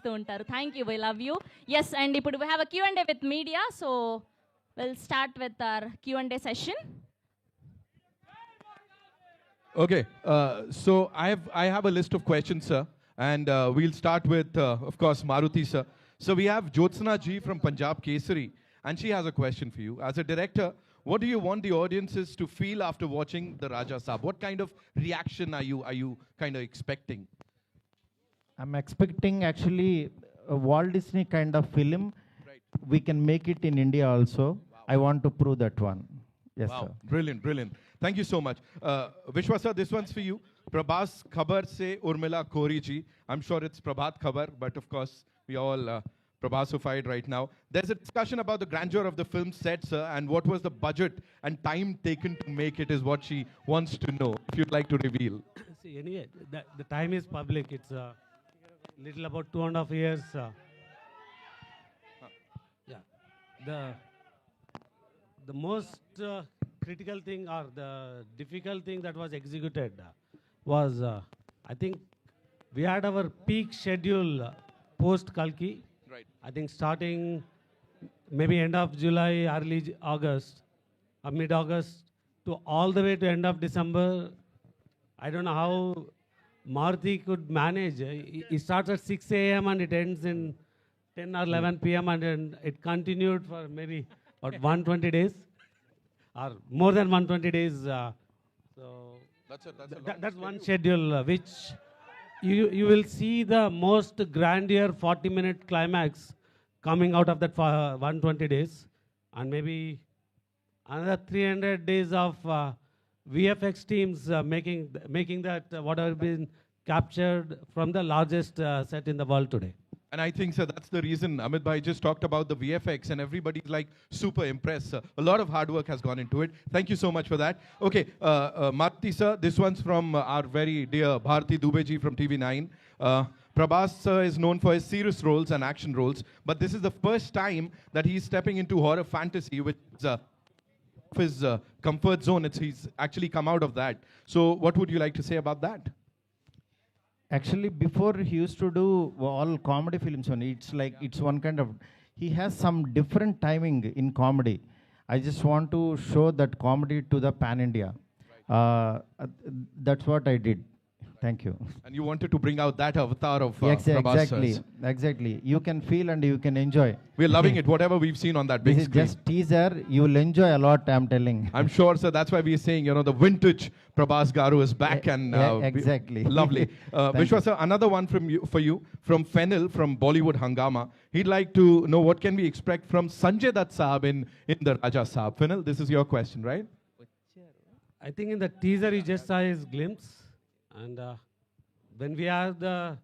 చేస్తూ ఉంటారు thank you why love you yes and ఇప్పుడు we have a Q and A with media so will start with our Q and A session Okay, uh, so I have I have a list of questions, sir, and uh, we'll start with, uh, of course, Maruti, sir. So we have Jyotsna ji from Punjab Kesari, and she has a question for you. As a director, what do you want the audiences to feel after watching the Raja Saab? What kind of reaction are you are you kind of expecting? I'm expecting actually a Walt Disney kind of film. Right. We can make it in India also. I want to prove that one. Yes, wow, sir. brilliant, brilliant. Thank you so much. Uh, Vishwa sir, this one's for you. Prabhas Khabar se Urmila Kori ji. I'm sure it's Prabhat Khabar, but of course, we all uh, Prabhasified right now. There's a discussion about the grandeur of the film set, sir, and what was the budget and time taken to make it is what she wants to know. If you'd like to reveal. See, anyway, the, the time is public. It's uh, little about two and a half years. Uh, yeah, the the most uh, critical thing or the difficult thing that was executed uh, was, uh, I think, we had our peak schedule uh, post Kalki. Right. I think starting maybe end of July, early August, or mid August to all the way to end of December. I don't know how Maruti could manage. It it starts at 6 a.m. and it ends in 10 or 11 p.m. and then it continued for maybe what 120 days or more than 120 days. Uh, so That's a, that's Th- that's one schedule uh, which you you will see the most grandeur 40 minute climax coming out of that for, uh, 120 days and maybe another 300 days of uh, VFX teams uh, making making that uh, whatever been captured from the largest uh, set in the world today. And I think, sir, that's the reason Amit Bhai just talked about the VFX, and everybody's like super impressed. Sir. A lot of hard work has gone into it. Thank you so much for that. Okay, uh, uh, Maruti, sir, this one's from our very dear Bharati Dubeji from TV9. Uh, Prabhas sir is known for his serious roles and action roles, but this is the first time that he's stepping into horror fantasy, which is uh, his uh, comfort zone. It's, he's actually come out of that. So, what would you like to say about that? Actually, before he used to do all comedy films only. It's like it's one kind of. He has some different timing in comedy. I just want to show that comedy to the pan India. Uh, uh, that's what I did. Thank you. And you wanted to bring out that avatar of uh, Yes, Prabhas exactly, sir's. exactly. You can feel and you can enjoy. We're loving it, whatever we've seen on that big This is just teaser. You will enjoy a lot. I'm telling. I'm sure, sir. That's why we're saying, you know, the vintage Prabhas Garu is back Yeah, and yeah, uh, we- exactly. lovely. Uh, Thank Vishwa, you. sir, another one from you for you from Fennel from Bollywood Hangama. He'd like to know what can we expect from Sanjay Dutt Saab in, in the Raja Saab. Fennel, this is your question, right? I think in the teaser you just saw his glimpse, and uh, when we have the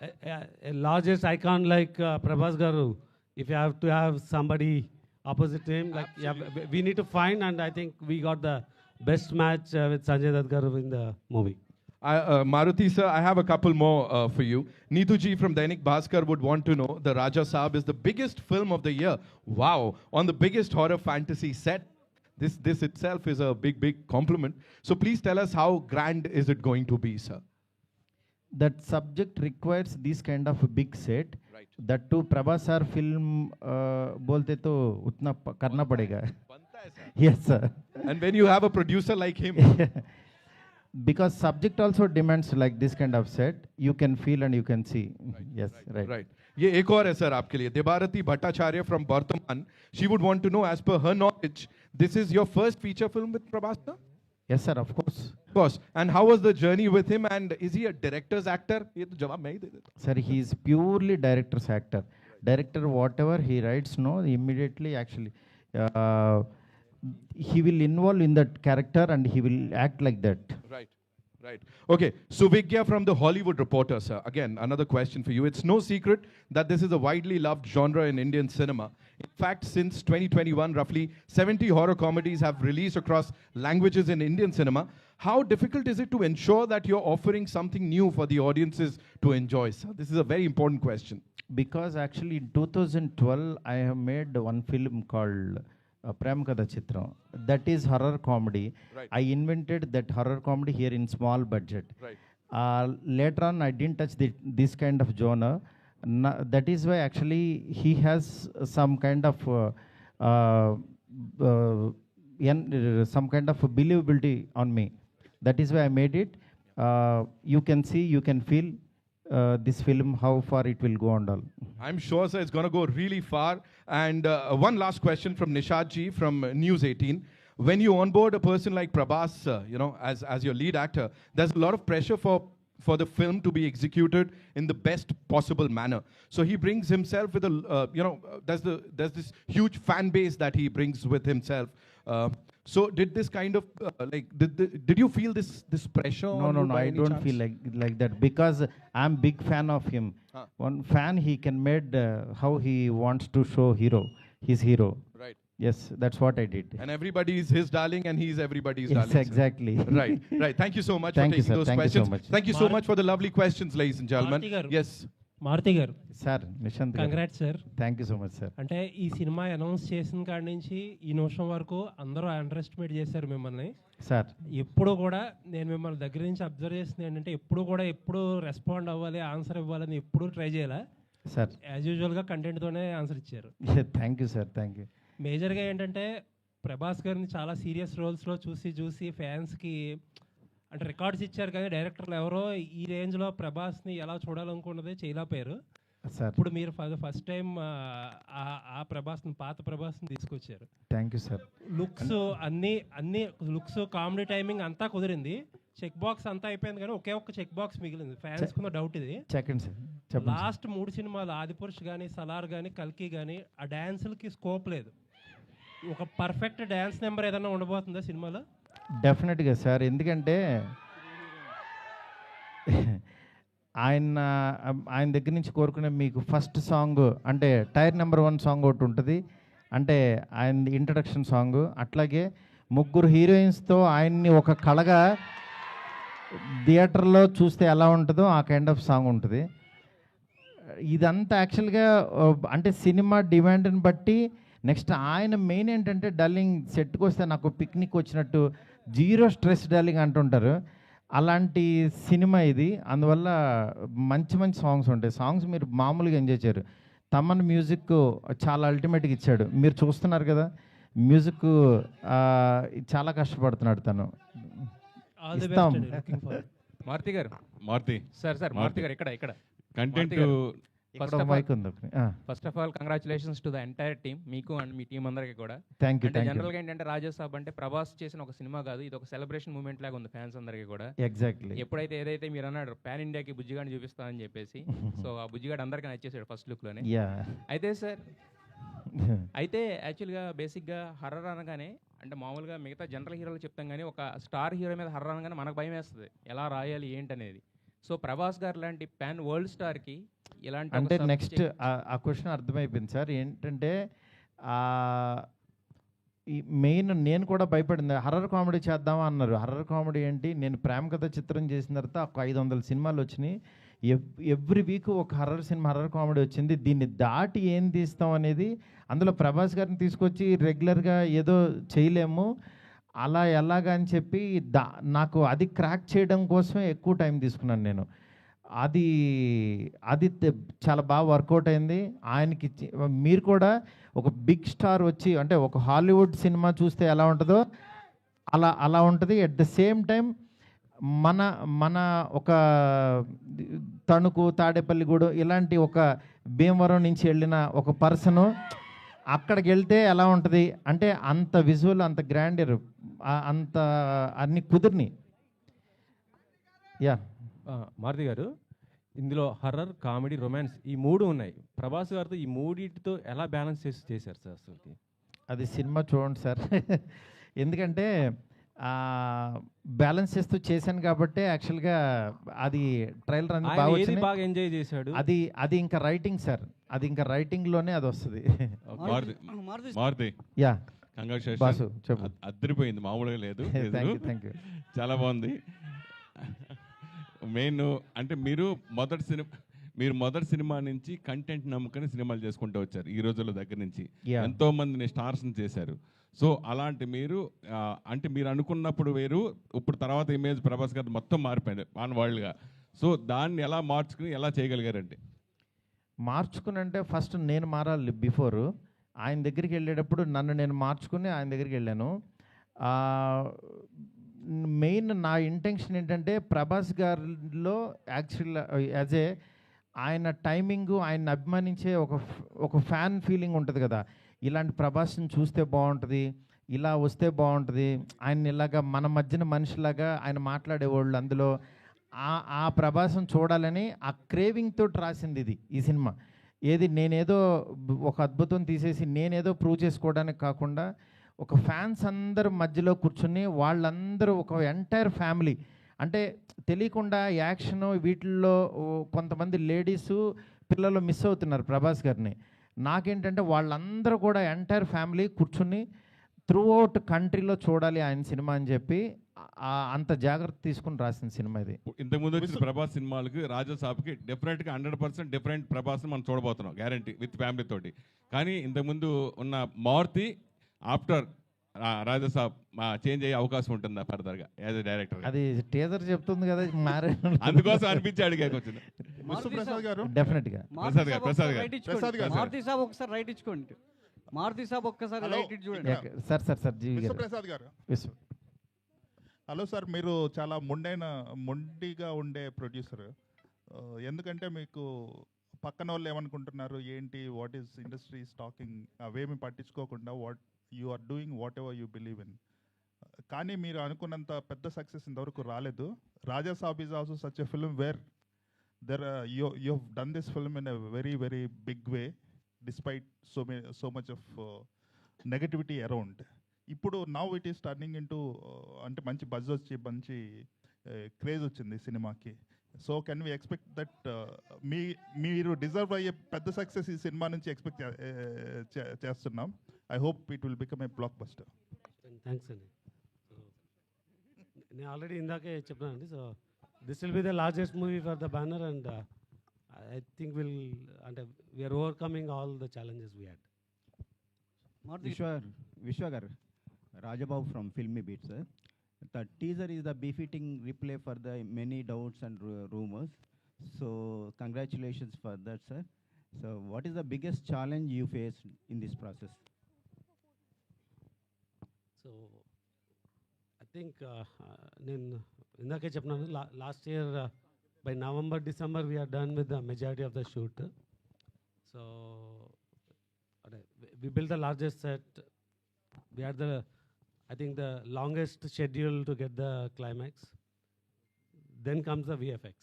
a, a, a largest icon like uh, Prabhas Garu, if you have to have somebody opposite to him, like yeah, we- need to find, and I think we got the best match uh, with Sanjay Dutt Garu in the movie. I, uh, Maruti, sir, I have a couple more uh, for you. Neetuji from Dainik Bhaskar would want to know the Raja Saab is the biggest film of the year. Wow, on the biggest horror fantasy set. This, this itself is a big, big compliment. So please tell us how grand is it going to be, sir? that subject requires this kind of a big set Right. that too Prabhas sir film बोलते तो उतना प- करना पड़ेगा yes sir And when you have a producer like him, because subject also demands like this kind of set you can feel and you can see yes right, right. ये एक और है सर आपके लिए Debarati Bhattacharya from Bartaman she would want to know as per her knowledge this is your first feature film with Prabhas, sir? Yes, sir, of course. Of course. And how was the journey with him? And is he a director's actor? Sir, he is purely director's actor. Director, whatever he writes, no, immediately actually. Uh, he will involve in that character and he will act like that. Right. Right. Okay. Suvigya from the Hollywood Reporter, sir. Again, another question for you. It's no secret that this is a widely loved genre in Indian cinema. In fact, since 2021, roughly 70 horror comedies have released across languages in Indian cinema. How difficult is it to ensure that you're offering something new for the audiences to enjoy, sir? This is a very important question. because actually in 2012 I have made one film called uh, Prem Kada Chitram. That is horror comedy. Right. I invented that horror comedy here in small budget. Right. Uh, later on, I didn't touch the, this kind of genre. That is why actually he has some kind of uh, uh, some kind of believability on me. That is why I made it. You can see, you can feel uh, this film how far it will go and all. I'm sure, sir, it's going to go really far. And uh, one last question from Nishad ji from News 18. When you onboard a person like Prabhas, uh, you know, as, as your lead actor, there's a lot of pressure for for the film to be executed in the best possible manner. So he brings himself with a, uh, you know, uh, there's the there's this huge fan base that he brings with himself. Uh, so did this kind of uh, like did the, did you feel this this pressure? No, on no, no. I don't chance? feel like like that because I'm big fan of him. Huh. One fan, he can made uh, how he wants to show hero, his hero. right. Yes, that's what I did. And everybody is his darling, and he's everybody's Yes, darling. sir. exactly. right, right. Thank you so much Thank for taking sir. those Thank you so questions. much. Thank you so Mar- much for the lovely questions, ladies and gentlemen. Maruti garu. Yes. Maruti garu. Sir Nishant congrats sir thank you so much sir అంటే ఈ cinema announce చేసిన కాడి నుంచి ఈ నిమిషం వరకు అందరూ under estimate చేశారు మిమ్మల్ని. సార్. ఎప్పుడు కూడా నేను మిమ్మల్ని దగ్గర నుంచి అబ్జర్వ్ చేసింది ఏంటంటే ఎప్పుడు కూడా ఎప్పుడు రెస్పాండ్ అవ్వాలి ఆన్సర్ ఇవ్వాలని ఎప్పుడు ట్రై చేయాలి. సార్. యాజ్ యూజువల్గా కంటెంట్తోనే ఆన్సర్ ఇచ్చారు. Thank you sir thank you మేజర్గా ఏంటంటే ప్రభాస్ గారిని చాలా సీరియస్ రోల్స్లో చూసి చూసి ఫ్యాన్స్కి అంటే రికార్డ్స్ ఇచ్చారు కానీ డైరెక్టర్లు ఎవరో ఈ రేంజ్లో ప్రభాస్ని ఎలా చూడాలనుకున్నదే చేయలేకపోయారు సార్. ఇప్పుడు మీరు ఫస్ట్ టైం ఆ ప్రభాస్ని పాత ప్రభాస్ని తీసుకొచ్చారు. థ్యాంక్ యూ సార్ లుక్స్ అన్ని అన్ని లుక్స్ కామెడీ టైమింగ్ అంతా కుదిరింది. చెక్ బాక్స్ అంతా అయిపోయింది కానీ ఒకే ఒక్క చెక్ బాక్స్ మిగిలింది. ఫ్యాన్స్ కున్న డౌట్ ఇది. Second sir. లాస్ట్ మూడు సినిమాలు ఆదిపురుష్ కానీ సలార్ కానీ కల్కి కానీ ఆ డ్యాన్సులకి స్కోప్ లేదు. ఒక పర్ఫెక్ట్ డ్యాన్స్ నెంబర్ ఏదైనా ఉండబోతుందా సినిమాలో? డెఫినెట్గా సార్. ఎందుకంటే ఆయన ఆయన దగ్గర నుంచి కోరుకునే మీకు ఫస్ట్ సాంగ్ అంటే టైర్ నెంబర్ వన్ సాంగ్ ఒకటి ఉంటుంది. అంటే ఆయన ఇంట్రడక్షన్ సాంగ్ అట్లాగే ముగ్గురు హీరోయిన్స్తో ఆయన్ని ఒక కళగా థియేటర్లో చూస్తే ఎలా ఉంటుందో ఆ కైండ్ ఆఫ్ సాంగ్ ఉంటుంది. ఇదంతా యాక్చువల్గా అంటే సినిమా డిమాండ్ని బట్టి నెక్స్ట్ ఆయన మెయిన్ ఏంటంటే డల్లింగ్ సెట్కి వస్తే నాకు పిక్నిక్ వచ్చినట్టు జీరో స్ట్రెస్ డల్లింగ్ అంటుంటారు. అలాంటి సినిమా ఇది. అందువల్ల మంచి మంచి సాంగ్స్ ఉంటాయి. సాంగ్స్ మీరు మామూలుగా ఎంజాయ్ చేయరు. తమన్ మ్యూజిక్ చాలా అల్టిమేట్గా ఇచ్చాడు. మీరు చూస్తున్నారు కదా మ్యూజిక్ చాలా కష్టపడుతున్నాడు తను. ఇస్తాం. Maruti garu. Maruti. Sir sir Maruti. గారు ఇక్కడ ఇక్కడ. కంటెంట్. ఇక్కడ మైక్ ఉంది first of all congratulations to the entire team మీకు అండ్ మీ టీం అందరికీ కూడా. థ్యాంక్ యూ అంటే యూ జనరల్గా ఏంటంటే రాజా సాబ్ అంటే ప్రభాస్ చేసిన ఒక సినిమా కాదు ఇది ఒక సెలబ్రేషన్ మూమెంట్ లాగా ఉంది ఫ్యాన్స్ అందరికీ కూడా. ఎగ్జాక్ట్లీ ఎప్పుడైతే ఏదైతే మీరు అన్నాడు పాన్ ఇండియాకి బుజ్జిగాడిని చూపిస్తానని చెప్పేసి సో ఆ బుజ్జిగాడు అందరికీ నచ్చేసాడు ఫస్ట్ లుక్లోనే యా అయితే సార్ అయితే యాక్చువల్గా బేసిక్గా హర్రర్ అనగానే అంటే మామూలుగా మిగతా జనరల్ హీరోలు చెప్తాం కానీ ఒక స్టార్ హీరో మీద హర్రర్ అనగానే మనకు భయం వేస్తుంది ఎలా రాయాలి ఏంటనేది. సో ప్రభాస్ గారు లాంటి పాన్ వరల్డ్ స్టార్కి ఇలాంటి అంటే నెక్స్ట్ ఆ క్వశ్చన్ అర్థమైపోయింది సార్. ఏంటంటే ఈ మెయిన్ నేను కూడా భయపడింది. హర్రర్ కామెడీ చేద్దామా అన్నారు. హర్రర్ కామెడీ ఏంటి? నేను ప్రేమ కథ చిత్రం చేసిన తర్వాత ఒక ఐదు వందల సినిమాలు వచ్చినాయి. ఎవ్రీ వీక్ ఒక హర్రర్ సినిమా హర్రర్ కామెడీ వచ్చింది. దీన్ని దాటి ఏం తీస్తాం అనేది అందులో ప్రభాస్ గారిని తీసుకొచ్చి రెగ్యులర్గా ఏదో చేయలేము. అలా ఎలాగా అని చెప్పి దా నాకు అది క్రాక్ చేయడం కోసమే ఎక్కువ టైం తీసుకున్నాను నేను. అది అది చాలా బాగా వర్కౌట్ అయింది. ఆయనకి మీరు కూడా ఒక బిగ్ స్టార్ వచ్చి అంటే ఒక హాలీవుడ్ సినిమా చూస్తే ఎలా ఉంటుందో అలా అలా ఉంటుంది. ఎట్ ద సేమ్ టైం మన మన ఒక తణుకు తాడేపల్లిగూడు ఇలాంటి ఒక భీమవరం నుంచి వెళ్ళిన ఒక పర్సను అక్కడికి వెళ్తే ఎలా ఉంటుంది? అంటే అంత విజువల్ అంత గ్రాండర్ అంత అన్ని కుదిరిని. యా. మారుతి గారు ఇందులో హర్రర్ కామెడీ రొమాన్స్ ఈ మూడు ఉన్నాయి. ప్రభాస్ గారితో ఈ మూడింటితో ఎలా బ్యాలెన్స్ చేసి చేశారు సార్ అసలుకి? అది సినిమా చూడండి సార్. ఎందుకంటే బ్యాలెన్స్ చేస్తూ చేశాను కాబట్టి యాక్చువల్గా అది ట్రైలర్ అనేది బాగా ఎంజాయ్ చేశాడు? అది అది ఇంకా రైటింగ్ సార్. అది ఇంకా రైటింగ్లోనే అది వస్తుంది. Maruti. Maruti. Yeah. Congratulation boss చెప్పు. అద్దరిపోయింది మామూలుగా లేదు. థ్యాంక్ యూ చాలా బాగుంది. మెయిన్ అంటే మీరు మొదటి సినిమా మీరు మొదటి సినిమా నుంచి కంటెంట్ నమ్ముకొని సినిమాలు చేసుకుంటూ వచ్చారు ఈ రోజుల దగ్గర నుంచి. ఎంతో మందిని స్టార్స్ చేశారు. సో అలాంటి మీరు అంటే మీరు అనుకున్నప్పుడు వేరు ఇప్పుడు తర్వాత ఇమేజ్ ప్రభాస్ గారు మొత్తం మారిపోయింది ఆన్ వరల్డ్గా సో దాన్ని ఎలా మార్చుకుని ఎలా చేయగలిగారండి? మార్చుకుని అంటే ఫస్ట్ నేను మారాలి బిఫోర్. ఆయన దగ్గరికి వెళ్ళేటప్పుడు నన్ను నేను మార్చుకుని ఆయన దగ్గరికి వెళ్ళాను. మెయిన్ నా ఇంటెన్షన్ ఏంటంటే ప్రభాస్ గారిలో యాక్చువల్ యాజ్ ఏ ఆయన టైమింగ్ ఆయన అభిమానించే ఒక ఒక ఫ్యాన్ ఫీలింగ్ ఉంటుంది కదా. ఇలాంటి ప్రభాస్ని చూస్తే బాగుంటుంది ఇలా వస్తే బాగుంటుంది. ఆయన ఇలాగా మన మధ్యన మనిషిలాగా ఆయన మాట్లాడేవాళ్ళు అందులో. ఆ ఆ ప్రభాసం చూడాలని ఆ క్రేవింగ్తో రాసింది ఇది ఈ సినిమా. ఏది నేనేదో ఒక అద్భుతం తీసేసి నేనేదో ప్రూవ్ చేసుకోవడానికి కాకుండా ఒక ఫ్యాన్స్ అందరు మధ్యలో కూర్చుని వాళ్ళందరూ ఒక ఎంటైర్ ఫ్యామిలీ. అంటే తెలియకుండా యాక్షన్ వీటిల్లో కొంతమంది లేడీసు పిల్లలు మిస్ అవుతున్నారు ప్రభాస్ గారిని. నాకేంటంటే వాళ్ళందరూ కూడా ఎంటైర్ ఫ్యామిలీ కూర్చుని త్రూ అవుట్ కంట్రీలో చూడాలి ఆయన సినిమా అని చెప్పి అంత జాగ్రత్త తీసుకుని రాసిన సినిమా ఇది. ఇంతకుముందు వచ్చిన ప్రభాస్ సినిమాలకి రాజా సాబ్కి డెఫినెట్గా హండ్రెడ్ పర్సెంట్ డిఫరెంట్ ప్రభాస్ని మనం చూడబోతున్నాం గ్యారంటీ విత్ ఫ్యామిలీ తోటి. కానీ ఇంతకుముందు ఉన్న మారుతి ఆఫ్టర్ రాజా సాబ్ చేంజ్ అయ్యే అవకాశం ఉంటుందా ఫర్దర్గా యాజ్ ఎ డైరెక్టర్ అది టీజర్ చెప్తుంది కదా మారే అందుకోసం అనిపించి అడిగాక ప్రసాద్ గారు ప్రసాద్ గారు. ప్రసాద్ ఇచ్చుకోండి. గారు. మారుతి సాబ్ ఒకసారి రైట్ ఇచ్చుకోండి. మారుతి సాబ్ ఒక్కసారి. రైట్ చూడండి. Sir sir sir GV Vishwaprasad garu. Hello sir మీరు చాలా మొండైన మొండిగా ఉండే ప్రొడ్యూసర్ ఎందుకంటే మీకు పక్కన వాళ్ళు ఏమనుకుంటున్నారు? ఏంటి? వాట్ ఈస్ ఇండస్ట్రీ టాకింగ్ అవేమి పట్టించుకోకుండా what you are doing whatever you believe in కానీ మీరు అనుకున్నంత పెద్ద సక్సెస్ ఇంతవరకు రాలేదు. Raja Saab is also such a film where there you you have done this film in a very very big way despite so may so much of negativity around ఇప్పుడు now it is turning into అంటే మంచి buzz వచ్చి మంచి craze వచ్చింది సినిమాకి. So can we expect that మీ మీరు deserve అయ్యే పెద్ద సక్సెస్ ఈ సినిమా నుంచి ఎక్స్పెక్ట్ చేస్తున్నాం. I hope it will become a blockbuster thanks అండి నేను ఆల్రెడీ ఇందాకే చెప్పానండి. So This will be the largest movie for the banner, and uh, I think we'll and uh, we are overcoming all the challenges we had. Vishwagar, Vishwagar, Rajabau from Filmy Sir. The teaser is the befitting replay for the many doubts and rumors. So congratulations for that, sir. So what is the biggest challenge you faced in this process? So I think uh, uh, ఇందాకే చెప్పినాను last year by November December we're done with the majority of the shoot so అదే we build the largest set we are the i think the longest schedule to get the climax then comes the vfx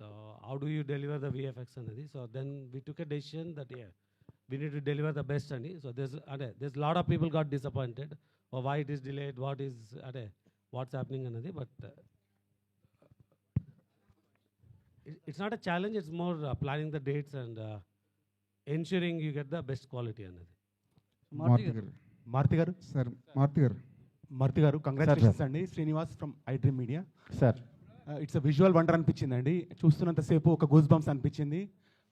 so how do you deliver the vfx anadi so then we took a decision that yeah we need to deliver the best ani so there's ade, there's a lot of people got disappointed or why it is delayed what's happening అన్నది but it's not a challenge it's more planning the dates and ensuring you get the best quality అన్నది. మార్తి గారు. Sir Maruti గారు. Maruti garu congratulations అండి. Srinivas from I dream media. Sir. It's a visual wonder అనిపించింది అండి చూస్తున్నంతసేపు ఒక goosebumps అనిపించింది.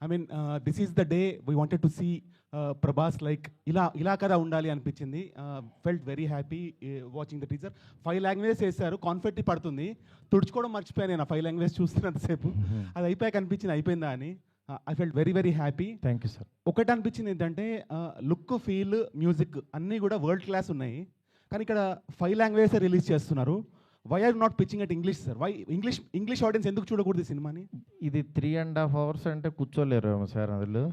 I mean this is the day we wanted to see Prabhas like ఇలా ఇలా కదా ఉండాలి అనిపించింది. Felt very happy watching the teaser five languages వేశారు కాన్ఫెట్టి పడుతుంది. తుడుచుకోవడం మర్చిపోయాను నేను ఫైవ్ లాంగ్వేజ్ చూస్తున్నంతసేపు. అది అయిపోయాక అనిపించింది అయిపోయిందా అని. I felt very very happy thank you sir ఒకటి అనిపించింది ఏంటంటే లుక్ ఫీల్ మ్యూజిక్ అన్నీ కూడా వరల్డ్ క్లాస్ ఉన్నాయి. కానీ ఇక్కడ ఫైవ్ లాంగ్వేజెస్ రిలీజ్ చేస్తున్నారు. Why are not pitching at English sir why English English audience ఎందుకు చూడకూడదు సినిమాని? ఇది త్రీ అండ్ హాఫ్ అవర్స్ అంటే కూర్చోలేరు సార్ అందులో.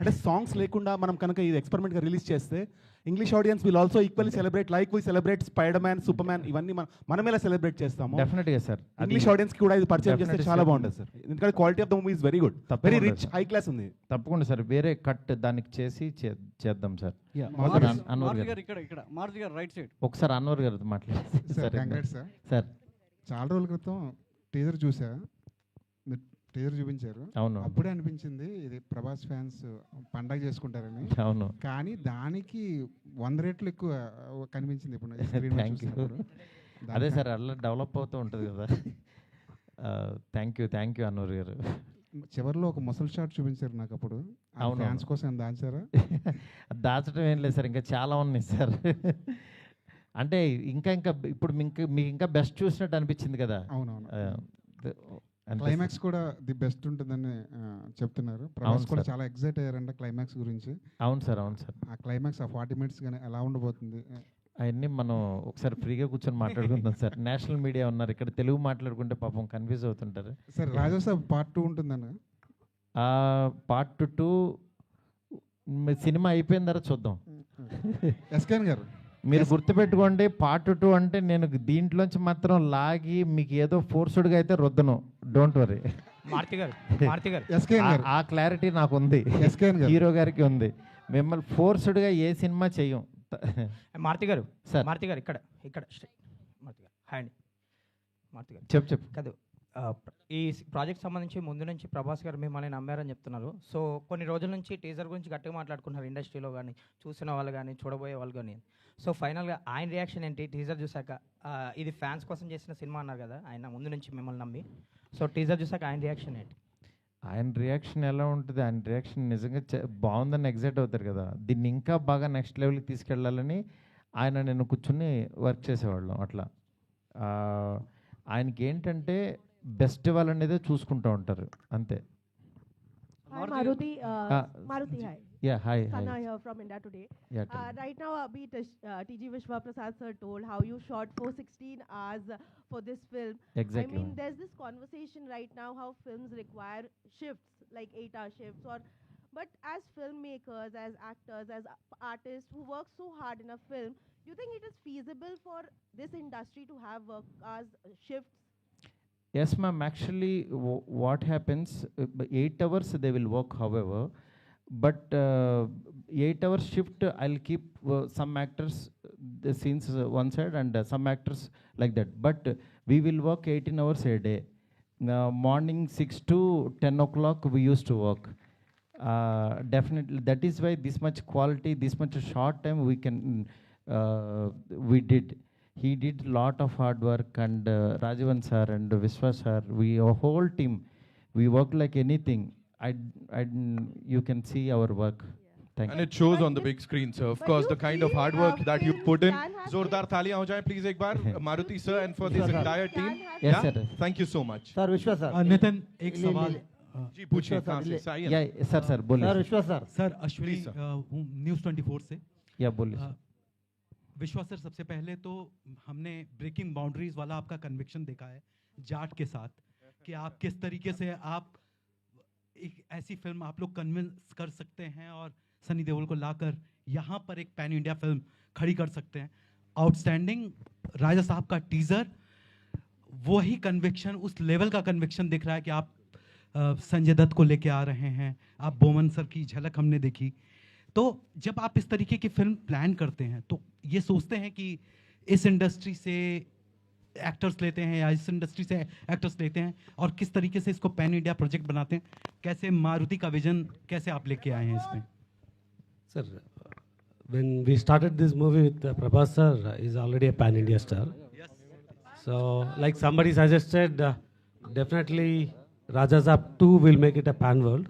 అంటే సాంగ్స్ లేకుండా మనం కనుక ఇది ఎక్స్పెరిమెంట్గా రిలీజ్ చేస్తే English audience will also equally celebrate like we celebrate Spider Man Superman ఇవన్నీ మనం మనం ఎలా సెలబ్రేట్ చేస్తాము. డెఫినెట్గా సార్ ఇంగ్లీష్ ఆడియన్స్ కూడా ఇది పరిచయం చేస్తే Definitely చాలా sir. బాగుంటుంది సార్ ఎందుకంటే quality of the movie is very good very rich. High class ఉంది. తప్పకుండా సార్ వేరే కట్ దానికి చేసి చేద్దాం సార్ అన్వర్ గారు. గారు ఇక్కడ ఇక్కడ. మారుతి గారు రైట్ సైడ్ ఒకసారి అన్వర్ గారితో మాట్లాడి. సార్ సరే. కంగ్రాట్స్ సార్ సార్ చాలా రోజుల క్రితం టీజర్ చూసా. టీజర్ చూపించారు. అవును. అప్పుడే అనిపించింది ఇది ప్రభాస్ ఫ్యాన్స్ పండగ చేసుకుంటారని. అవును. కానీ దానికి వంద రెట్లు ఎక్కువ కనిపించింది ఇప్పుడు థ్యాంక్ యూ. అదే సార్ అలా డెవలప్ అవుతూ ఉంటుంది కదా. Thank you thank you Anwar గారు. చివరిలో ఒక ముసలి షాట్ చూపించారు నాకు అప్పుడు. అవును. ఫ్యాన్స్ కోసం దాచారా? దాచడం ఏం లేదు సార్ ఇంకా చాలా ఉన్నాయి సార్. అంటే ఇంకా ఇంకా ఇప్పుడు మీకు మీకు ఇంకా బెస్ట్ చూసినట్టు అనిపించింది కదా. అవునవును. క్లైమాక్స్. కూడా ది బెస్ట్ ఉంటుందని చెప్తున్నారు. ప్రభాస్ కూడా. చాలా ఎగ్జైట్ అయ్యారంట క్లైమాక్స్ గురించి. అవును సార్ అవును సార్. ఆ క్లైమాక్స్ ఆ ఫార్టీ మినిట్స్ కానీ ఎలా ఉండబోతుంది? అవన్నీ మనం ఒకసారి ఫ్రీగా కూర్చొని మాట్లాడుకుందాం సార్. నేషనల్ మీడియా ఉన్నారు ఇక్కడ తెలుగు మాట్లాడుకుంటే పాపం కన్ఫ్యూజ్ అవుతుంటారు. సార్ రాజాసాబ్ పార్ట్ టూ ఉంటుందన్న. పార్ట్ టూ సినిమా అయిపోయిన తర్వాత చూద్దాం. ఎస్కేన్ గారు. మీరు గుర్తుపెట్టుకోండి పార్ట్ టూ అంటే నేను దీంట్లోంచి మాత్రం లాగి మీకు ఏదో ఫోర్స్డ్గా అయితే రుద్దను డోంట్ వరీ మారుతి గారు, మారుతి గారు. గారు. ఆ క్లారిటీ నాకు ఉంది గారు. హీరో గారికి ఉంది మిమ్మల్ని ఫోర్స్డ్గా ఏ సినిమా చెయ్యం మారుతి గారు సార్. మారుతి గారు ఇక్కడ ఇక్కడ. మారుతి గారు హాయ్ అండి మారుతి గారు చెప్పు, చెప్పు. కాదు ఈ ప్రాజెక్ట్ సంబంధించి ముందు నుంచి ప్రభాస్ గారు మిమ్మల్ని నమ్మారని చెప్తున్నారు. సో కొన్ని రోజుల నుంచి టీజర్ గురించి గట్టిగా మాట్లాడుకున్నారు ఇండస్ట్రీలో కానీ చూసిన వాళ్ళు కానీ చూడబోయే వాళ్ళు కానీ సో ఫైనల్గా ఆయన రియాక్షన్ ఏంటి? టీజర్ చూసాక ఇది ఫ్యాన్స్ కోసం చేసిన సినిమా అన్నారు కదా ఆయన ముందు నుంచి మిమ్మల్ని నమ్మి. సో టీజర్ చూసాక ఆయన రియాక్షన్ ఏంటి? ఆయన రియాక్షన్ ఎలా ఉంటుంది? ఆయన రియాక్షన్ నిజంగా బాగుందని ఎగ్జైట్ అవుతారు కదా. దీన్ని ఇంకా బాగా నెక్స్ట్ లెవెల్కి తీసుకెళ్ళాలని ఆయన నేను కూర్చుని వర్క్ చేసేవాళ్ళం అట్లా. ఆయనకి ఏంటంటే బెస్ట్ ఇవ్వాలనేదే చూసుకుంటూ ఉంటారు అంతే Hi, Maruti. Uh, Uh, Maruti, hi. yeah, hi, Sana hi. here from India Today. Yeah, tell uh, me. right now, Abhi Tish, uh, TG Vishwa Prasad sir told how you shot 416 hours uh, for this film. Exactly, I mean, ma'am. there's this conversation right now how films require shifts, like eight-hour shifts, or but as filmmakers, as actors, as a- artists who work so hard in a film, do you think it is feasible for this industry to have work hours uh, shifts? Yes, ma'am. Actually, what happens? uh, eight hours they will work, however, but uh, eight hours shift. I'll keep uh, some actors uh, the scenes uh, one side and uh, some actors like that. But uh, we will work 18 hours a day. Morning six to 10 o'clock we used to work. Uh, definitely, that is why this much quality, this much short time we can uh, we did he did lot of hard work and uh, Rajavan sir and Vishwa sir, we a whole team, we work like anything. I, I, you can see our work. Thank And you. it shows on the big screen, sir. Of course, the kind of hard work that you put in. Zordar thaliyan ho jaye, please, ek bar. Maruti sir, and for this Vishwa sir. entire team. Yes, Yeah? sir. Thank you so much. Sir Vishwa sir Uh, Nitin, एक ले- ले- सवाल। ले- जी, पूछिए, विश्वा कहाँ sir, से? ले- सायन। Yeah, sir, sir, बोलिए, sir sir. Vishwa sir sir Ashwini Please, sir. अ, हूँ न्यूज़ ट्वेंटी फोर से या बोलिए, अ, विश्वा सर सबसे पहले तो हमने ब्रेकिंग बाउंड्रीज वाला आपका कन्विक्शन देखा है, जाट के साथ, कि आप किस तरीके से आप एक ऐसी फ़िल्म आप लोग कन्विंस कर सकते हैं और सनी देओल को लाकर यहाँ पर एक पैन इंडिया फ़िल्म खड़ी कर सकते हैं। आउटस्टैंडिंग राजा साहब का टीज़र वही कन्विक्शन उस लेवल का कन्विक्शन दिख रहा है कि आप संजय दत्त को लेके आ रहे हैं, आप बोमन सर की झलक हमने देखी। तो जब आप इस तरीके की फ़िल्म प्लान करते हैं तो ये सोचते हैं कि इस इंडस्ट्री से एक्टर्स लेते हैं या इस इंडस्ट्री से एक्टर्स लेते हैं और किस तरीके से इसको पैन इंडिया प्रोजेक्ट बनाते हैं कैसे मारुति का विजन कैसे आप लेके आए हैं इसमें? Sir when we started this movie with Prabhas sir is already a pan India star so like somebody suggested definitely Raja Saab too will make it a pan world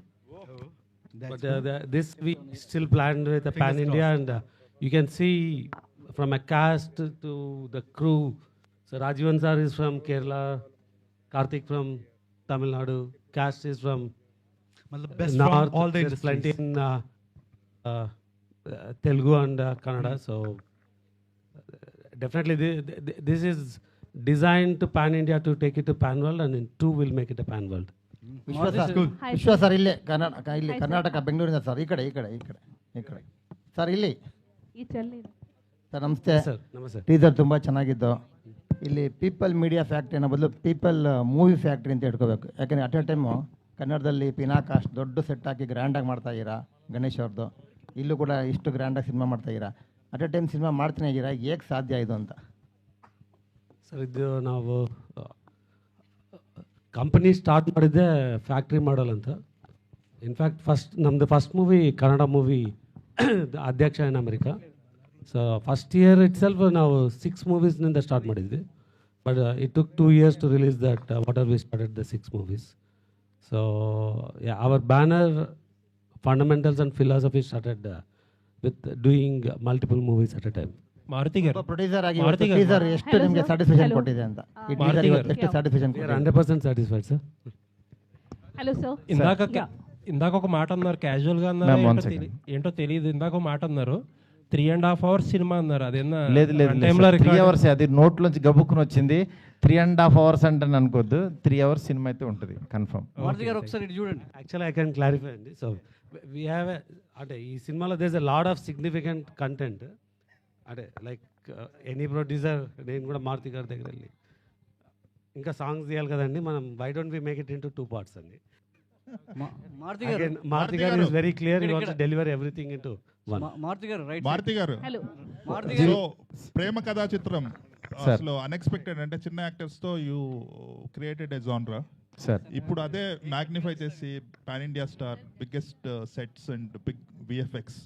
That's but uh, the, this we still planned with the Pan India, and uh, you can see from a cast to the crew. So Rajivansar is from Kerala, Karthik from Tamil Nadu, cast is from best North, from all the there's plenty in uh, uh, Telugu and uh, Kannada. Mm. So uh, definitely th th this is designed to Pan India to take it to Pan World, and in two we'll make it a Pan World. Vishwa sir Vishwa ಇಲ್ಲೇ ಕರ್ನಾಟಕ ಇಲ್ಲಿ ಕರ್ನಾಟಕ ಬೆಂಗಳೂರಿಂದ sir ಈ ಕಡೆ ಈ ಕಡೆ ಈ ಕಡೆ ಈ ಕಡೆ. ಸರ್ ಇಲ್ಲಿ. ಸರ್ ನಮಸ್ತೆ. ಸರ್ ನಮಸ್ತೆ. ಟೀಸರ್ ತುಂಬ ಚೆನ್ನಾಗಿದ್ದು. ಇಲ್ಲಿ ಪೀಪಲ್ ಮೀಡಿಯಾ ಫ್ಯಾಕ್ಟ್ರಿ ಅನ್ನೋ ಬದಲು ಪೀಪಲ್ ಮೂವಿ ಫ್ಯಾಕ್ಟ್ರಿ ಅಂತ ಇಟ್ಕೋಬೇಕು ಯಾಕೆಂದರೆ ಅಟ್ ಎ ಟೈಮು ಕನ್ನಡದಲ್ಲಿ ಪಿನಾಕಾಶ್ ದೊಡ್ಡ ಸೆಟ್ ಹಾಕಿ ಗ್ರ್ಯಾಂಡಾಗಿ ಮಾಡ್ತಾ ಇದ್ದೀರಾ ಗಣೇಶ್ ಅವ್ರದ್ದು ಇಲ್ಲೂ ಕೂಡ ಇಷ್ಟು ಗ್ರ್ಯಾಂಡಾಗಿ ಸಿನಿಮಾ ಮಾಡ್ತಾ ಇದ್ದೀರಾ. ಅಟ್ ಎ ಟೈಮ್ ಸಿನಿಮಾ ಮಾಡ್ತೀನೇ ಇದೀರಾ ಹೇಗೆ ಸಾಧ್ಯ ಇದು ಅಂತ? ಸರ್ ಇದು ನಾವು ಕಂಪನಿ ಸ್ಟಾರ್ಟ್ ಮಾಡಿದ್ದೆ ಫ್ಯಾಕ್ಟ್ರಿ ಮಾಡಲ್ ಅಂತ ಇನ್ಫ್ಯಾಕ್ಟ್ ಫಸ್ಟ್ ನಮ್ಮದು first movie Kannada movie Adhyaksha in America so first year itself ನಾವು ಸಿಕ್ಸ್ ಮೂವೀಸ್ನಿಂದ ಸ್ಟಾರ್ಟ್ ಮಾಡಿದ್ವಿ but it took two years to release that what are we started the six movies So yeah, our banner fundamentals and philosophy started uh, with doing multiple movies at a time. Maruti గారు producer ಆಗಿ ಮಾರುತಿ ಇವತ್ತು garu. Teaser ಎಷ್ಟು Hello, ನಿಮಗೆ sir. Satisfaction Hello. ಕೊಟ್ಟಿದೆ ಅಂತ ಈ Maruti teaser ಇವತ್ತು garu. ಎಷ್ಟು ಸ್ಯಾಟಿಸ್ಫ್ಯಾಕ್ಷನ್ We are ಕೊಟ್ಟಿದೆ 100% satisfied, sir. Hello, sir. ఇందాక Yeah. ఇందాక ఒక మాట అన్నారు క్యాజువల్ గా అన్నారు Ma'am, one ఏంటో second. తెలి- ఏంటో తెలియదు ఇందాక ఒక మాట అన్నారు three and half hours cinema అన్నారు అదేనా లేదు లేదు టైంలో త్రీ అవర్స్ అది నోట్లోంచి గబుక్కుని వచ్చింది త్రీ అండ్ హాఫ్ అవర్స్ అంటే అనుకోవద్దు త్రీ అవర్స్ సినిమా అయితే ఉంటుంది కన్ఫర్మ్ మారుతి గారు ఒకసారి ఇటు చూడండి యాక్చువల్లీ ఐ కెన్ క్లారిఫై అండి సో వీ హ్యావ్ అంటే ఈ సినిమాలో does a lot of significant content అంటే లైక్ ఎనీ ప్రొడ్యూసర్ నేను కూడా మారుతి గారి దగ్గర వెళ్ళి. ఇంకా సాంగ్స్ తీయాలి కదండి మనం why don't we make it into two parts అండి. మారుతి గారు. Again, మారుతి గారు is very clear he wants deliver everything into one Maruthi గారు రైట్ మారుతి గారు. Hello. మారుతి గారు. ప్రేమ కథా చిత్రం. అసలు అన్ఎక్స్పెక్టెడ్ అంటే చిన్న యాక్టర్స్తో you created a genre sir ఇప్పుడు అదే మ్యాగ్నిఫై చేసి pan India star biggest sets and big VFX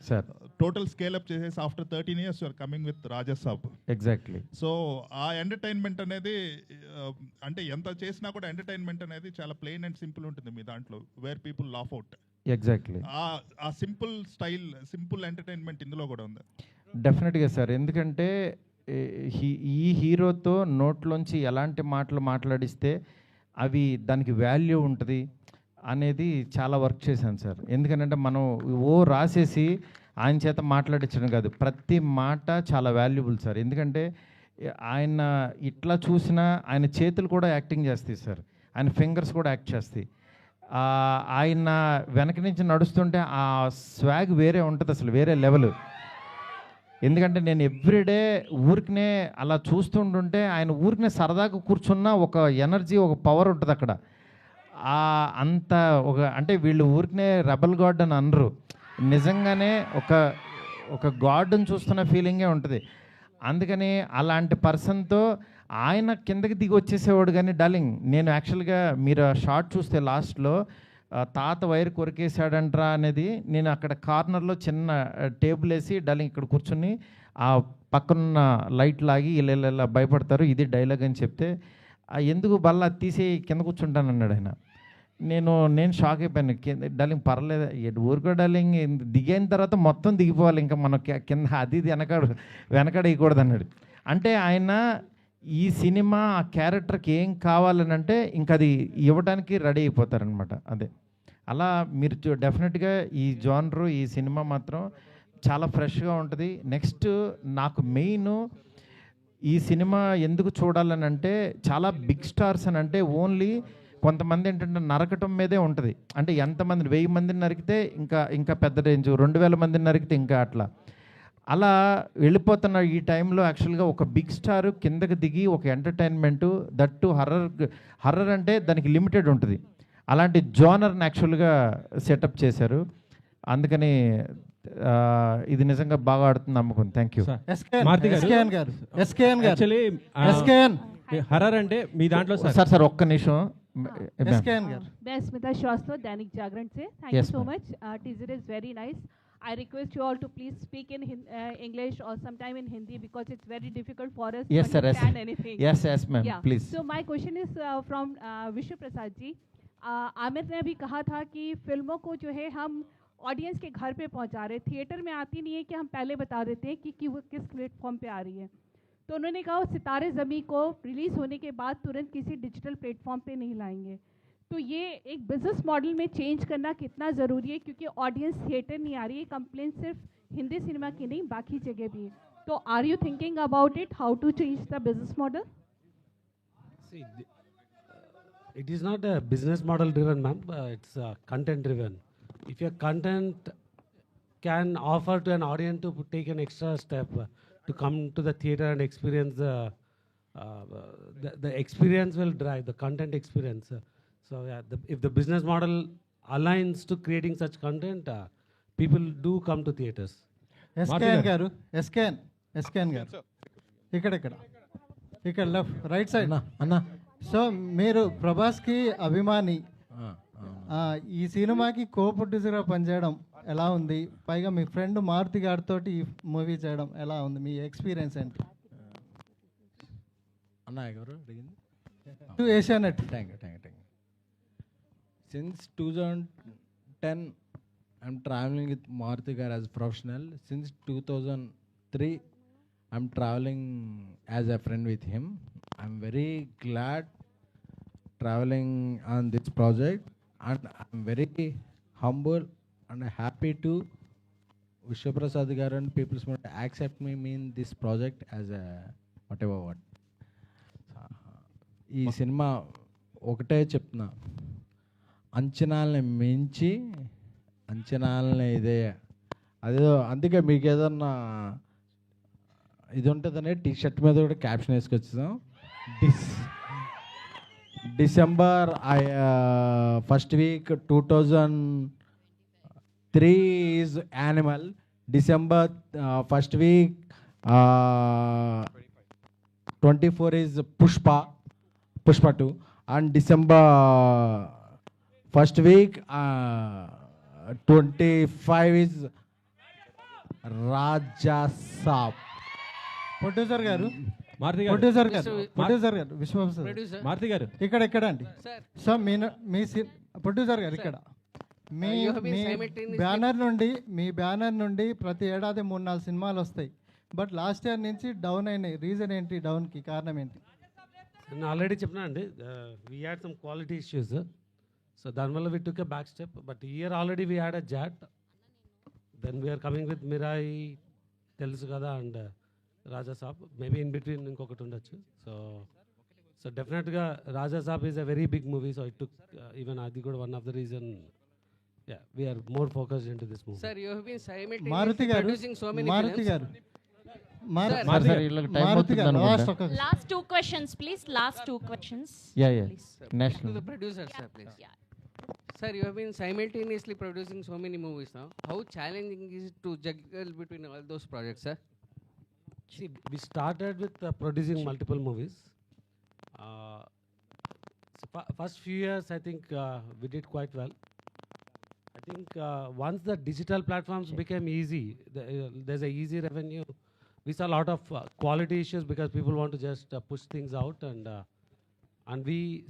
sir total scale up చేసేసి after thirteen years you are coming with Rajasaab exactly so ఆ ఎంటర్టైన్మెంట్ అనేది ఆ, అంటే ఎంత చేసినా కూడా ఎంటర్టైన్మెంట్ అనేది చాలా ప్లెయిన్ అండ్ సింపుల్ ఉంటుంది మీ దాంట్లో where people laugh out exactly ఆ సింపుల్ స్టైల్ సింపుల్ ఎంటర్టైన్మెంట్ ఇందులో కూడా ఉంది. డెఫినెట్గా సార్ ఎందుకంటే ఈ హీరోతో నోట్లోంచి ఎలాంటి మాటలు మాట్లాడిస్తే అవి దానికి వాల్యూ ఉంటుంది. అనేది చాలా వర్క్ చేశాను సార్. ఎందుకంటే మనం ఓ రాసేసి ఆయన చేత మాట్లాడించడం కాదు. ప్రతి మాట చాలా వాల్యుబుల్ సార్. ఎందుకంటే ఆయన ఇట్లా చూసినా ఆయన చేతులు కూడా యాక్టింగ్ చేస్తాయి సార్. ఆయన ఫింగర్స్ కూడా యాక్ట్ చేస్తాయి. ఆయన వెనక నుంచి నడుస్తుంటే ఆ స్వాగ్ వేరే ఉంటుంది అసలు వేరే లెవెల్. ఎందుకంటే నేను ఎవ్రీడే ఊరికనే అలా చూస్తుంటుంటే ఆయన ఊరికనే సరదాగా కూర్చున్న ఒక ఎనర్జీ ఒక పవర్ ఉంటుంది అక్కడ. అంత ఒక అంటే వీళ్ళు ఊరికనే రెబల్ గాడ్ అని అనరు. నిజంగానే ఒక ఒక గాడ్ని చూస్తున్న ఫీలింగే ఉంటుంది. అందుకని అలాంటి పర్సన్తో ఆయన కిందకి దిగి వచ్చేసేవాడు కానీ డార్లింగ్ నేను యాక్చువల్గా మీరు ఆ షార్ట్ చూస్తే లాస్ట్లో తాత వైర్ కొరికేశాడంట్రా అనేది నేను అక్కడ కార్నర్లో చిన్న టేబుల్ వేసి డార్లింగ్ ఇక్కడ కూర్చుని ఆ పక్కనున్న లైట్ లాగి ఇలా ఇలా భయపడతారు. ఇది డైలాగ్ అని చెప్తే ఎందుకు బల్ల తీసి కింద కూర్చుంటాను అన్నాడు ఆయన. నేను నేను షాక్ అయిపోయాను. కింద డార్లింగ్ పర్లేదు. ఊరికో డల్లింగ్ డార్లింగ్ దిగిన తర్వాత మొత్తం దిగిపోవాలి. ఇంకా మనం కింద అది ఇది వెనకాడు వెనకాడ వేయకూడదు అన్నాడు. అంటే ఆయన ఈ సినిమా ఆ క్యారెక్టర్కి ఏం కావాలని అంటే ఇంకా అది ఇవ్వడానికి రెడీ అయిపోతారనమాట అదే. అలా మీరు డెఫినెట్గా ఈ జానరు ఈ సినిమా మాత్రం చాలా ఫ్రెష్గా ఉంటుంది. నెక్స్ట్ నాకు మెయిన్ ఈ సినిమా ఎందుకు చూడాలని అంటే చాలా బిగ్ స్టార్స్ అని అంటే ఓన్లీ కొంతమంది ఏంటంటే నరకటం మీదే ఉంటుంది. అంటే ఎంతమంది వెయ్యి మందిని నరికితే ఇంకా ఇంకా పెద్ద రేంజ్ రెండు వేల మందిని నరికితే ఇంకా అట్లా. అలా వెళ్ళిపోతున్న ఈ టైంలో యాక్చువల్గా ఒక బిగ్ స్టార్ కిందకి దిగి ఒక ఎంటర్టైన్మెంట్ దట్టు హర్రర్ హర్రర్ అంటే దానికి లిమిటెడ్ ఉంటుంది. అలాంటి జోనర్ని యాక్చువల్గా సెటప్ చేశారు. అందుకని ఇది నిజంగా బాగా ఆడుతుంది నమ్మకం. థ్యాంక్ యూ ఎస్కేఎన్ గారు? ఎస్కేఎన్ గారు. హర్రర్ అంటే మీ దాంట్లో సార్. సార్ సార్ ఒక్క నిమిషం. मैं स्मिता श्रीवास्तव दैनिक जागरण से thank you so much teaser is very nice I request you all to please speak in Hin- uh, English or sometime in Hindi because it's very difficult for us Yes, to sir, yes. anything. Yes, yes, ma'am, Yeah. please. So my question is uh, from uh, Vishnu Prasad ji. Uh, Aamir ने अभी कहा था कि फ़िल्मों को जो है हम ऑडियंस के घर पे पहुँचा रहे थिएटर में आती नहीं है कि हम पहले बता देते हैं कि, कि वो किस प्लेटफॉर्म पे आ रही है तो उन्होंने कहा सितारे ज़मी को रिलीज़ होने के बाद तुरंत किसी डिजिटल प्लेटफॉर्म पे नहीं लाएँगे तो ये एक बिज़नेस मॉडल में चेंज करना कितना ज़रूरी है क्योंकि ऑडियंस थिएटर नहीं आ रही है कंप्लेन सिर्फ़ हिंदी सिनेमा की नहीं बाकी जगह भी तो are you thinking about it how to change the business model it is not a business model driven, ma'am. Uh, it's uh, content driven. If your content can offer to an audience to take an to come to the theater and experience the, uh, the the experience will drive the content experience. Uh, so yeah, the, if the business model aligns to creating such content, uh, people do come to theaters. SKN గారు SKN SKN గారు ఇక్కడ ఇక్కడ ఇక్కడ left right side అన్న so మీరు ప్రభాస్కి అభిమాని ఈ సినిమాకి కో ప్రొడ్యూసర్గా పనిచేయడం ఎలా ఉంది? పైగా మీ ఫ్రెండ్ మారుతి గారితో ఈ మూవీ చేయడం ఎలా ఉంది? మీ ఎక్స్పీరియన్స్ ఏంటి? అన్నా ఎవరు to Asianet. Thank you thank you thank you since two thousand ten I'm travelling with Maruthi గారు as professional since two thousand three I'm travelling as a friend with him I'm very glad travelling on this project and I'm very humble and happy to Vishwaprasad గారు and peoples accept me mean this project as a whatever what ఈ cinema ఒకటే చెప్తున్నా. అంచనాలని మించి అంచనాలని ఇదే. అదేదో అందుకే మీకు ఏదన్నా ఇది ఉంటుందని టీషర్ట్ మీద కూడా caption వేసుకొచ్చాం this December first week two thousand three is Animal December first week twenty four is Pushpa Pushpa two and December first week twenty five is Raja Saab producer గారు మారుతి గారు. ప్రొడ్యూసర్ గారు. ప్రొడ్యూసర్ గారు Producer. Maruti garu. ఇక్కడ ఇక్కడ అండి Sir. So మీ న- మీ C- producer గారు ఇక్కడ మీ banner నుండి మీ బ్యానర్ నుండి ప్రతి ఏడాది మూడు నాలుగు సినిమాలు వస్తాయి. బట్ లాస్ట్ ఇయర్ నుంచి డౌన్ అయినాయి. రీజన్ ఏంటి డౌన్కి? కారణం ఏంటి? నేను ఆల్రెడీ చెప్పినా అండి we had some quality issues so దానివల్ల we took a back step but year already we had a jot then we're coming with Mirai తెలుసు కదా and Raja Saab maybe in between ఇంకొకటి ఉండొచ్చు. సో సో డెఫినెట్గా Raja Saab is a very big movie so it took even అది కూడా one of the reason Yeah we are more focused in to this movie Sir, you have been Maruthi simultaneously garu producing so many Maruthi films. Garu మారు- Sir, Maruti sir, గారు, వీళ్ళకి time Maruti అవుతుంది గారు అనుకుంటా. Last ఒక Last two questions, please. Last two questions. Yeah, yeah. Please. National. To the producer, sir, please. Sir, you have been simultaneously producing so many movies now. How challenging is it to juggle between all those projects, sir? See, we started with uh, producing multiple movies. Uh, so fir- first few years, I think uh, we did quite well. I think uh, once the digital platforms became easy, the, uh, there's a easy revenue. We saw a lot of uh, quality issues because people want to just uh, push things out, and uh, and we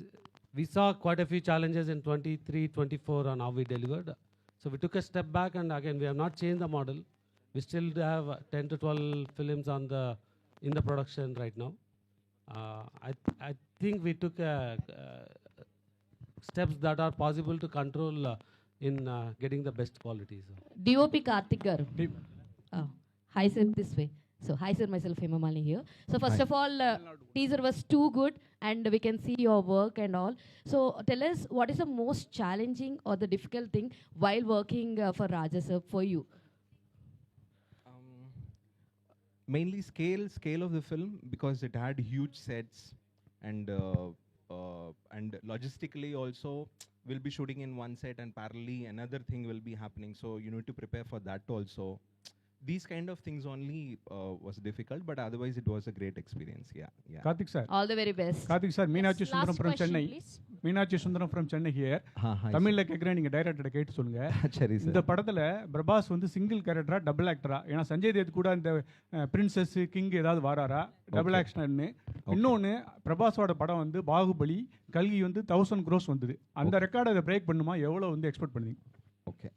we saw quite a few challenges in 23, 24 on how we delivered. So we took a step back, and again, we have not changed the model. We still have uh, 10 to 12 films on the in the production right now. Uh, I I think we took uh, uh, steps that are possible to control uh, in uh, getting the best qualities. DOP Karthik Oh, hi sir, this way. So hi sir, myself Hemamali here. So first hi. of all, uh, teaser was too good and we can see your work and all. So tell us what is the most challenging or the difficult thing while working uh, for Raja sir for you? Um, mainly scale, scale of the film because it had huge sets and uh, uh, and logistically also we'll be shooting in one set and parallelly another thing will be happening. So you need to prepare for that also these kind of things only uh, was difficult but otherwise it was a great experience. Yeah yeah. Karthik sir. All the very best. Karthik sir, Meenachi Yes, Sundaram last from question, Chennai. please. Meenakshi Sundaram from Chennai here தமிழ்ல கேட்குறேன் நீங்க director கேட்டு சொல்லுங்க. சரி இந்த படத்துல பிரபாஸ் வந்து single கேரக்டரா டபுள் ஆக்டரா ஏன்னா சஞ்சய் தேத் கூட இந்த பிரின்சஸ் கிங் ஏதாவது வாராரா? Double Okay. ஆக்ஷன்னு இன்னொன்னு பிரபாஸோட படம் வந்து பாகுபலி கல்கி வந்து தௌசண்ட் க்ரோஸ் வந்தது. அந்த ரெக்கார்டை அதை பிரேக் பண்ணுமா? எவ்வளவு வந்து எக்ஸ்பெக்ட் பண்ணுவீங்க? ஓகே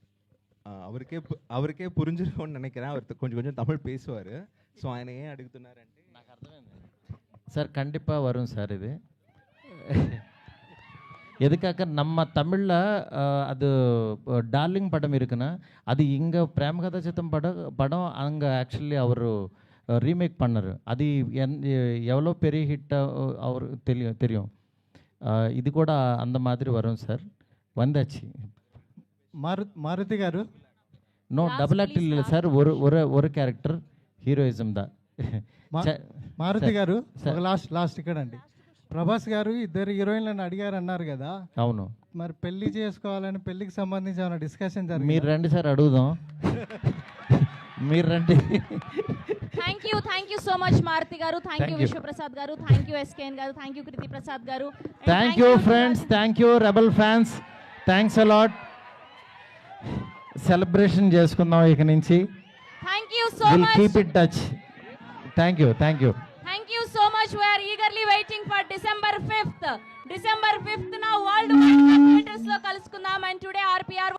அவருக்கே பு- அவருக்கே புரிஞ்சிருக்கும்னு நினைக்கிறேன் அவர் த- கொஞ்சம் கொஞ்சம் தமிழ் பேசுவார் ஸோ ఆయన ஏன் అడుగుతున్నారంటే சார் கண்டிப்பாக வரும் சார் இது எதுக்காக நம்ம தமிழில் அது டார்லிங் படம் இருக்குன்னா அது இங்கே பிரேமகதா சித்தம் படம் படம் அங்கே ஆக்சுவலி அவர் ரீமேக் பண்ணார் அது என் எவ்வளோ பெரிய ஹிட்டாக அவர் தெரியும் தெரியும் அஹ், இது கூட அந்த மாதிரி வரும் சார் வந்தாச்சு మారుతి గారు? నో డబుల్ యాక్టింగ్ లేదు సార్. ఒరు ఒక ఒరు క్యారెక్టర్ హీరోయిజం దా. మారుతి గారు లాస్ట్ లాస్ట్ ఇక్కడ అండి ప్రభాస్ గారు ఇద్దరు హీరోయిన్లను అడిగారు అన్నారు కదా. అవును. మరి పెళ్ళి చేసుకోవాలని పెళ్ళికి సంబంధించి ఏమైనా డిస్కషన్ జరిగింది? మీరు రండి సార్ అడుగుదాం. మీరు రండి. Thank you thank you so much Maruthi గారు. థ్యాంక్ యూ విశ్వప్రసాద్ గారు. థ్యాంక్ యూ ఎస్కేఎన్ గారు. థ్యాంక్ యూ కృతి ప్రసాద్ గారు thank you friends thank you rebel fans thanks a lot celebration చేసుకుందాం ఇక నుంచి. Thank you so will much keep it touch thank you thank you you so much. We are eagerly waiting for December 5th. December fifth న world థియేటర్స్లో కలుసుకుందాం. And today RPR